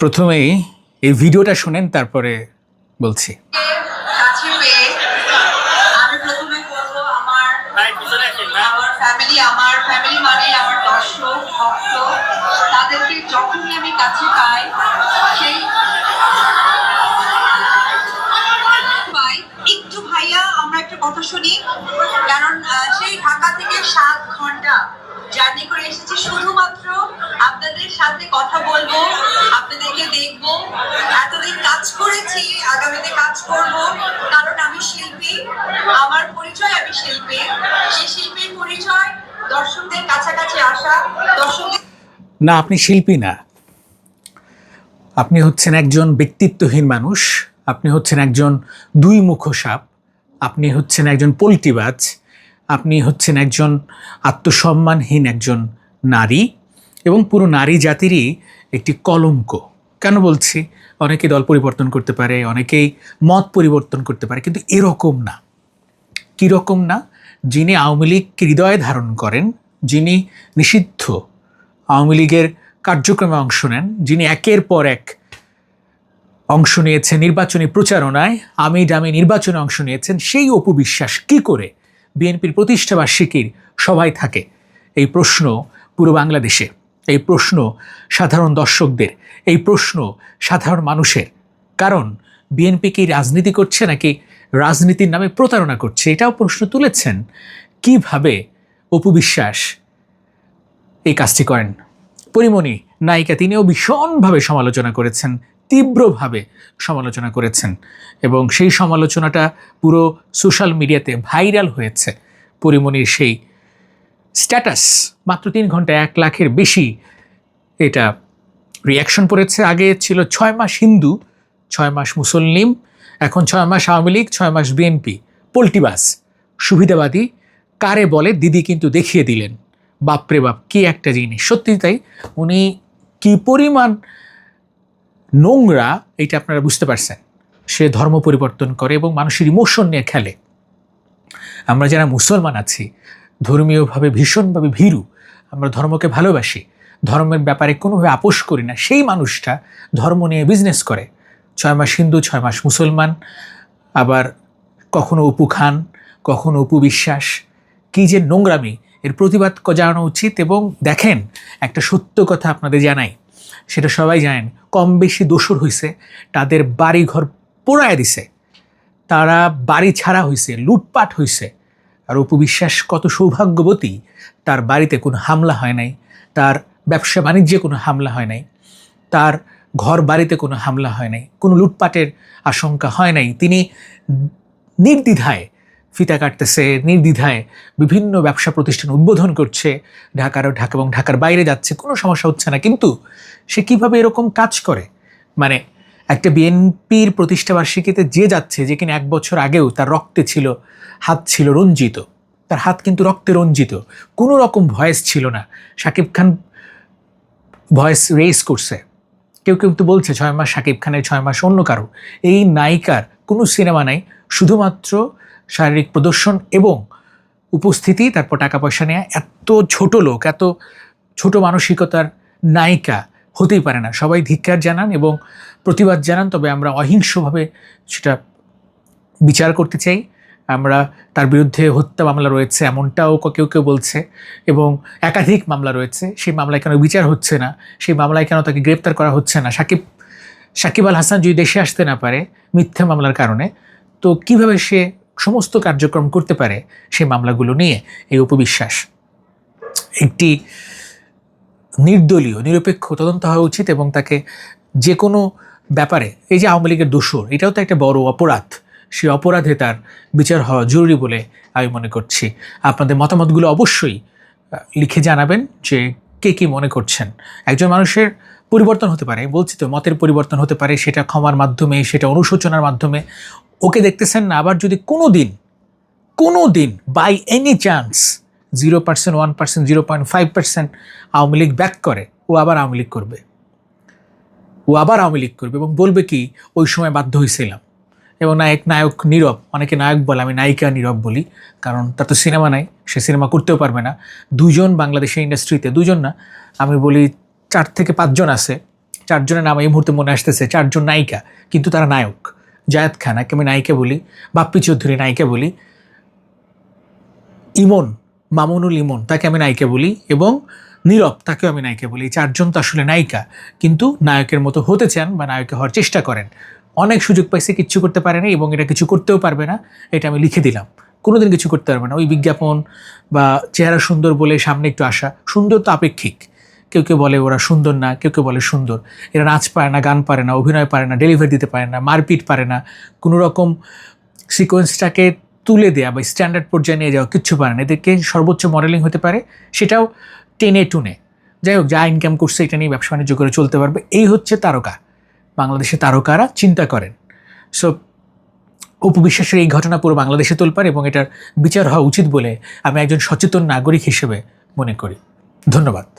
প্রথমেই এই ভিডিওটা শুনেন, তারপরে বলছি। ফ্যামিলি আমার ফ্যামিলি আমার তাদেরকে যখনই আমি কাছে পাই ভাইয়া, আমরা একটা কথা শুনি। কারণ সেই ঢাকা থেকে সাত ঘণ্টা জার্নি করে এসেছি। শুধুমাত্র আপনাদের সাথে কথা বলব, আপনাদেরকে দেখব। এতদিন কাজ করেছি, আগামীতে কাজ করব। কারণ আমি শিল্পী, আমার পরিচয় আমি শিল্পী। সেই শিল্পীর পরিচয়, দর্শকদের কাছাকাছি আসা, দর্শকদের না, আপনি শিল্পী না। আপনি হচ্ছেন একজন ব্যক্তিত্বহীন মানুষ, আপনি হচ্ছেন একজন দুই মুখ সাপ আপনি হচ্ছেন একজন পোল্টিবাজ, আপনি হচ্ছেন একজন আত্মসম্মানহীন একজন নারী। এবং পুরো নারী জাতিরই একটি কলঙ্ক। কেন বলছি? অনেকে দল পরিবর্তন করতে পারে, অনেকেই মত পরিবর্তন করতে পারে, কিন্তু এরকম না। কীরকম না? যিনি আওয়ামী লীগ হৃদয়ে ধারণ করেন, যিনি নিষিদ্ধ আওয়ামী লীগের কার্যক্রমে অংশ নেন, যিনি একের পর এক অংশ নিয়েছেন নির্বাচনী প্রচারণায়, আমি ডামি নির্বাচনে অংশ নিয়েছেন, সেই অপু বিশ্বাস কী করে বিএনপির প্রতিষ্ঠাবার্ষিকীর সবাই থাকে? এই প্রশ্ন পুরো বাংলাদেশে। এই প্রশ্ন সাধারণ দর্শকদের, এই প্রশ্ন সাধারণ মানুষের। কারণ বিএনপি কি রাজনীতি করছে নাকি রাজনীতির নামে প্রতারণা করছে? এটাও প্রশ্ন তুলেছেন। কীভাবে অপু বিশ্বাস এই কাজটি করেন? পরিমণি নায়িকা তিনিও ভীষণভাবে সমালোচনা করেছেন, তীব্রভাবে সমালোচনা করেছেন এবং সেই সমালোচনাটা পুরো সোশ্যাল মিডিয়াতে ভাইরাল হয়েছে। পরিমণির সেই স্ট্যাটাস। মাত্র তিন ঘন্টায় এক লাখের বেশি। এটা রিয়াকশন পড়েছে। আগে ছিল ছয় মাস হিন্দু, ছয় মাস মুসলিম এখন ছয় মাস আওয়ামী লীগ, ছয় মাস বিএনপি। পোল্টিবাস সুবিধাবাদী। কারে বলে? দিদি কিন্তু দেখিয়ে দিলেন। বাপরে বাপ, কি একটা জিনিস। সত্যি তাই? উনি কি পরিমাণ নোংরা, এটা আপনারা বুঝতে পারছেন। সে ধর্ম পরিবর্তন করে এবং মানুষের ইমোশন নিয়ে খেলে। আমরা যারা মুসলমান আছি ধর্মীয়ভাবে ভীষণভাবে ভীরু। আমরা ধর্মকে ভালোবাসি। ধর্মের ব্যাপারে কোনোভাবে আপোষ করি না। সেই মানুষটা ধর্ম নিয়ে বিজনেস করে। ছয় মাস হিন্দু, ছয় মাস মুসলমান, আবার কখনো অপু খান, কখনো অপু বিশ্বাস। কী যে নোংরামি। এর প্রতিবাদ জানানো উচিত এবং দেখেন, একটা সত্য কথা আপনাদের জানাই। সেটা সবাই জানেন, কম বেশি দোষর হয়েছে তাদের বাড়ি ঘর পোড়ায় দিছে। তারা বাড়ি ছাড়া হয়েছে লুটপাট হয়েছে আর অপু বিশ্বাস কত সৌভাগ্যবতী, তার বাড়িতে কোনো হামলা হয় নাই, তার ব্যবসা বাণিজ্যে কোনো হামলা হয় নাই, তার ঘর বাড়িতে কোনো হামলা হয় নাই, কোনো লুটপাটের আশঙ্কা হয় নাই। তিনি নির্দ্বিধায় ফিতা কাটতেছে, নির্দ্বিধায় বিভিন্ন ব্যবসা প্রতিষ্ঠান উদ্বোধন করছে, ঢাকার ঢাকা এবং ঢাকার বাইরে যাচ্ছে, কোনো সমস্যা হচ্ছে না। কিন্তু সে কীভাবে এরকম কাজ করে? মানে একটা বিএনপির প্রতিষ্ঠাবার্ষিকীতে যে যাচ্ছে, যে কিনা এক বছর আগেও তার রক্তে ছিল, হাত ছিল রঞ্জিত। তার হাত কিন্তু রক্তে রঞ্জিত। কোনো রকম ভয়েস ছিল না। শাকিব খান ভয়েস রেস করছে। কেউ কেউ তো বলছে, ছয় মাস শাকিব খানের, ছয় মাস অন্য কারও। এই নায়িকার কোনো সিনেমা নাই। শুধুমাত্র শারীরিক প্রদর্শন এবং উপস্থিতি, তারপর টাকা পয়সা নেওয়া এত ছোট লোক, এত ছোট মানসিকতার নায়িকা হতেই পারে না। সবাই ধিক্কার জানান এবং প্রতিবাদ জানান, তবে আমরা অহিংসভাবে সেটা বিচার করতে চাই। আমরা তার বিরুদ্ধে হত্যা মামলা রয়েছে, এমনটাও কেউ কেউ বলছে এবং একাধিক মামলা রয়েছে। সেই মামলায় কেন বিচার হচ্ছে না? সেই মামলায় কেন তাকে গ্রেপ্তার করা হচ্ছে না? সাকিব সাকিব আল হাসান যদি দেশে আসতে না পারে মিথ্যা মামলার কারণে, তো কীভাবে সে সমস্ত কার্যক্রম করতে পারে সেই মামলাগুলো নিয়ে? এই উপবিশ্বাস একটি নির্দলীয়, নিরপেক্ষ তদন্ত হওয়া উচিত এবং তাকে যে কোনো ব্যাপারে, এই যে আওয়ামী লীগের দোষর, এটাও তো একটা বড় অপরাধ। সেই অপরাধে তার বিচার হওয়া জরুরি বলে আমি মনে করছি। আপনাদের মতামতগুলো অবশ্যই লিখে জানাবেন যে কে কী মনে করছেন। একজন মানুষের পরিবর্তন হতে পারে, বলছি তো, মতের পরিবর্তন হতে পারে, সেটা ক্ষমার মাধ্যমে, সেটা অনুশোচনার মাধ্যমে। ওকে দেখতেছেন না, আবার যদি কোনো দিন কোনো দিন by any chance zero percent, one percent, zero point five percent Awami League back করে, ও আবার আওয়ামী লীগ করবে। ও আবার আওয়ামী লীগ করবে এবং বলবে কি, ওই সময় বাধ্য হয়েছিলাম। এবং নায়ক নায়ক নীরব, অনেকে নায়ক বলে, আমি নায়িকা নীরব বলি, কারণ তার তো সিনেমা নাই, সে সিনেমা করতেও পারবে না। দুজন বাংলাদেশের ইন্ডাস্ট্রিতে দুজন না, আমি বলি চার থেকে পাঁচজন আছে। চারজনের নাম এই মুহূর্তে মনে আসতেছে, চারজন নায়িকা, কিন্তু তারা নায়ক। জায়দ খানাকে আমি নায়িকা বলি, বাপ্পি চৌধুরী নায়িকা বলি। ইমন মামুনুল ইমন, তাকে আমি নায়িকা বলি এবং নীরব, তাকেও আমি নায়িকা বলি। চারজন তো আসলে নায়িকা, কিন্তু নায়কের মতো হতে চান বা নায়ক হওয়ার চেষ্টা করেন। অনেক সুযোগ পাইছে, কিচ্ছু করতে পারে না এবং এটা কিছু করতেও পারবে না, এটা আমি লিখে দিলাম। কোনোদিন কিছু করতে পারবে না। ওই বিজ্ঞাপন বা চেহারা সুন্দর বলে সামনে একটু আসা, সুন্দর তো আপেক্ষিক। কেউ কেউ বলে ওরা সুন্দর না, কেউ কেউ বলে সুন্দর। এরা নাচ পারে না, গান পারে না, অভিনয় পারে না ডেলিভারি দিতে পারে না, মারপিট পারে না। কোনো রকম সিকোয়েন্সটাকে তুলে দেওয়া বা স্ট্যান্ডার্ড পর্যায়ে নিয়ে যাওয়া কিচ্ছু পারে না। এদেরকে সর্বোচ্চ মডেলিং হতে পারে, সেটাও টেনে টুনে। যাই হোক, যা ইনকাম করছে এটা নিয়ে ব্যবসা বাণিজ্য করে চলতে পারবে। এই হচ্ছে তারকা। বাংলাদেশের তারকারা চিন্তা করেন। সো উপবিশ্বাসের এই ঘটনা পুরো বাংলাদেশে তোলপার এবং এটার বিচার হওয়া উচিত বলে আমি একজন সচেতন নাগরিক হিসেবে মনে করি। ধন্যবাদ।